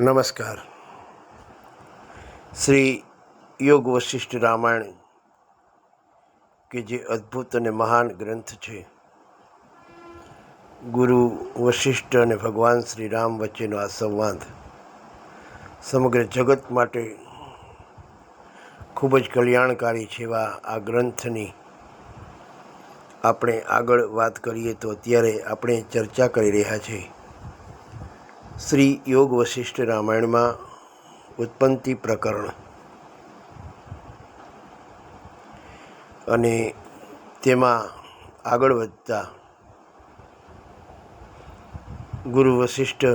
નમસ્કાર. શ્રી યોગ વશિષ્ઠ રામાયણ, કે જે અદ્ભુત અને મહાન ગ્રંથ છે. ગુરુ વશિષ્ઠ અને ભગવાન શ્રી રામ વચ્ચેનો આ સંવાદ સમગ્ર જગત માટે ખૂબ જ કલ્યાણકારી છે એવા આ ગ્રંથની આપણે આગળ વાત કરીએ તો અત્યારે આપણે ચર્ચા કરી રહ્યા છીએ. શ્રી યોગ વશિષ્ઠ રામાયણમાં ઉત્પત્તિ પ્રકરણ. અને તેમાં આગળ વધતા ગુરુ વશિષ્ઠ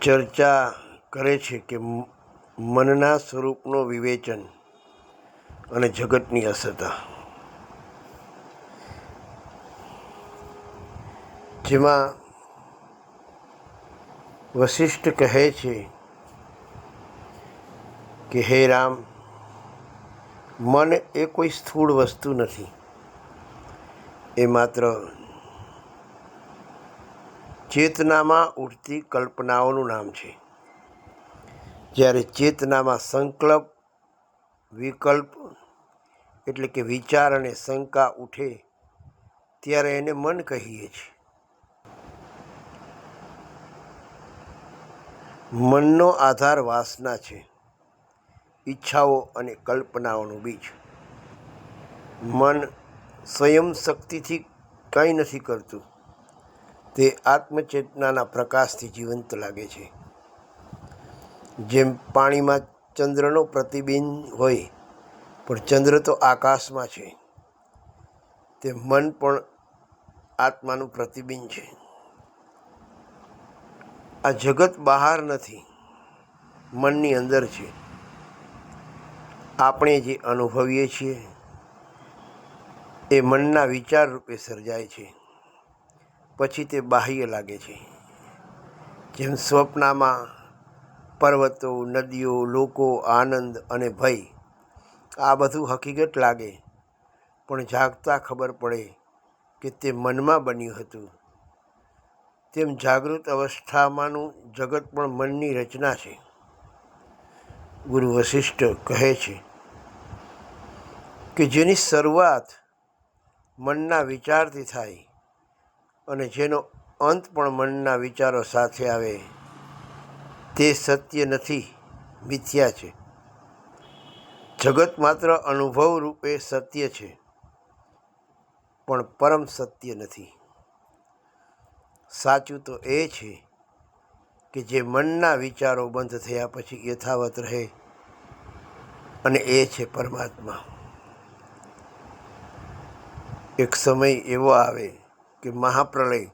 ચર્ચા કરે છે કે મનના સ્વરૂપનો વિવેચન અને જગતની અસતા જેમાં વશિષ્ઠ કહે છે કે, હે રામ, મન એ કોઈ સ્થૂળ વસ્તુ નથી. એ માત્ર ચેતનામાં ઉઠતી કલ્પનાઓનું નામ છે. જ્યારે ચેતનામાં સંકલ્પ, વિકલ્પ એટલે કે વિચાર અને શંકા ઉઠે, ત્યારે એને મન કહીએ છીએ. મનનો આધાર વાસના છે. ઈચ્છાઓ અને કલ્પનાઓનું બીજ. મન સ્વયં શક્તિથી કંઈ નથી કરતું. તે આત્મચેતનાના પ્રકાશથી જીવંત લાગે છે. જેમ પાણીમાં ચંદ્રનો પ્રતિબિંબ હોય, પણ ચંદ્ર તો આકાશમાં છે. તે મન પણ આત્માનું પ્રતિબિંબ છે. આ જગત બહાર નથી, મનની અંદર છે. આપણે જે અનુભવીએ છીએ, એ મનના વિચાર રૂપે સર્જાય છે. પછી તે બાહ્ય લાગે છે. જેમ સ્વપ્નમાં પર્વતો, નદીઓ, લોકો, આનંદ અને ભય, આ બધું હકીકત લાગે. પણ જાગતા ખબર પડે કે તે મનમાં બન્યું હતું. તેમ જાગૃત અવસ્થામાંનું જગત પણ મનની રચના છે. ગુરુ વશિષ્ઠ કહે છે કે જેની શરૂઆત મનના વિચારથી થાય અને જેનો અંત પણ મનના વિચારો સાથે આવે તે સત્ય નથી, મિથ્યા છે. જગત માત્ર અનુભવ રૂપે સત્ય છે, પણ પરમ સત્ય નથી. સાચું તો એ છે કે જે મનના વિચારો બંધ થયા પછી યથાવત રહે અને એ છે પરમાત્મા. એક સમય એવો આવે કે મહાપ્રલય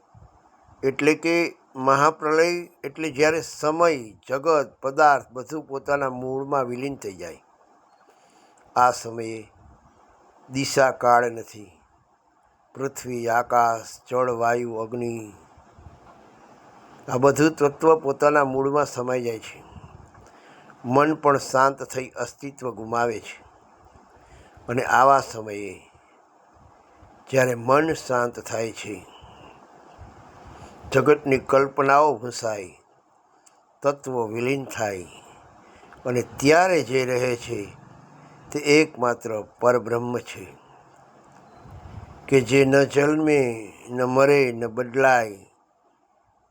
એટલે કે મહાપ્રલય એટલે જ્યારે સમય, જગત, પદાર્થ બધું પોતાના મૂળમાં વિલીન થઈ જાય. આ સમયે દિશા કાળ નથી. પૃથ્વી, આકાશ, જળ, વાયુ, અગ્નિ આ બધું તત્વ પોતાના મૂળમાં સમાઈ જાય છે. મન પણ શાંત થઈ અસ્તિત્વ ગુમાવે છે. અને આવા સમયે જ્યારે મન શાંત થાય છે, જગતની કલ્પનાઓ ભૂંસાય, તત્વો વિલીન થાય અને ત્યારે જે રહે છે તે એકમાત્ર પરબ્રહ્મ છે. કે જે ન જન્મે, ન મરે, ન બદલાય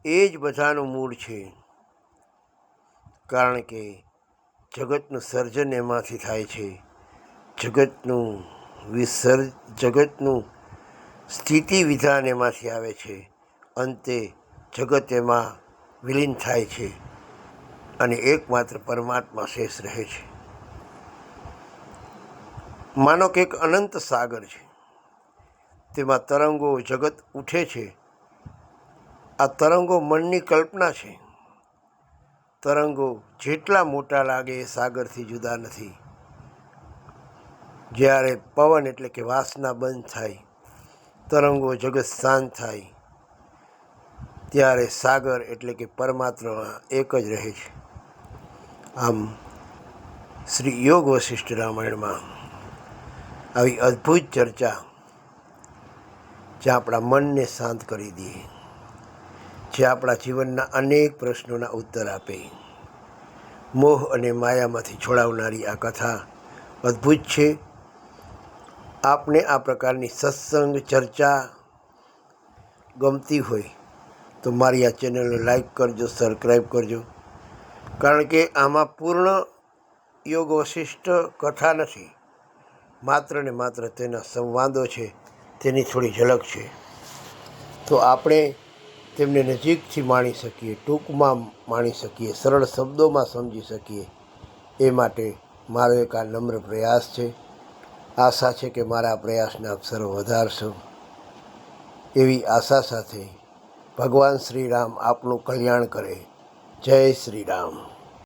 એ જ બધાનું મૂળ છે. કારણ કે જગતનું સર્જન એમાંથી થાય છે. જગતનું વિસર્જ, જગતનું સ્થિતિ વિધાન એમાંથી આવે છે. અંતે જગત એમાં વિલીન થાય છે અને એકમાત્ર પરમાત્મા શેષ રહે છે. માનો કે એક અનંત સાગર છે. તેમાં તરંગો જગત ઉઠે છે આ તરંગો મનની કલ્પના છે. તરંગો જેટલા મોટા લાગે એ સાગરથી જુદા નથી. જ્યારે પવન એટલે કે વાસના બંધ થાય, તરંગો જગત શાંત થાય, ત્યારે સાગર એટલે કે પરમાત્મા એક જ રહે છે. આમ શ્રી યોગ વશિષ્ઠ રામાયણમાં આવી અદ્ભુત ચર્ચા જે આપણા મનને શાંત કરી દે. જે આપણા જીવનના અનેક પ્રશ્નોના ઉત્તર આપે. મોહ અને માયામાંથી છોડાવનારી આ કથા અદ્ભુત છે. આપને આ પ્રકારની સત્સંગ ચર્ચા ગમતી હોય તો મારી આ ચેનલને લાઈક કરજો સબસ્ક્રાઈબ કરજો. કારણ કે આમાં પૂર્ણ યોગ વશિષ્ઠ કથા નથી. માત્ર ને માત્ર તેના સંવાદો છે. તેની થોડી ઝલક છે. તો આપણે તેમને નજીકથી માણી શકીએ, ટૂંકમાં માણી શકીએ, સરળ શબ્દોમાં સમજી શકીએ, એ માટે મારો એક આ નમ્ર પ્રયાસ છે. આશા છે કે મારા પ્રયાસને આપ સર્વ વધારશો. એવી આશા સાથે ભગવાન શ્રી રામ આપનું કલ્યાણ કરે. જય શ્રી રામ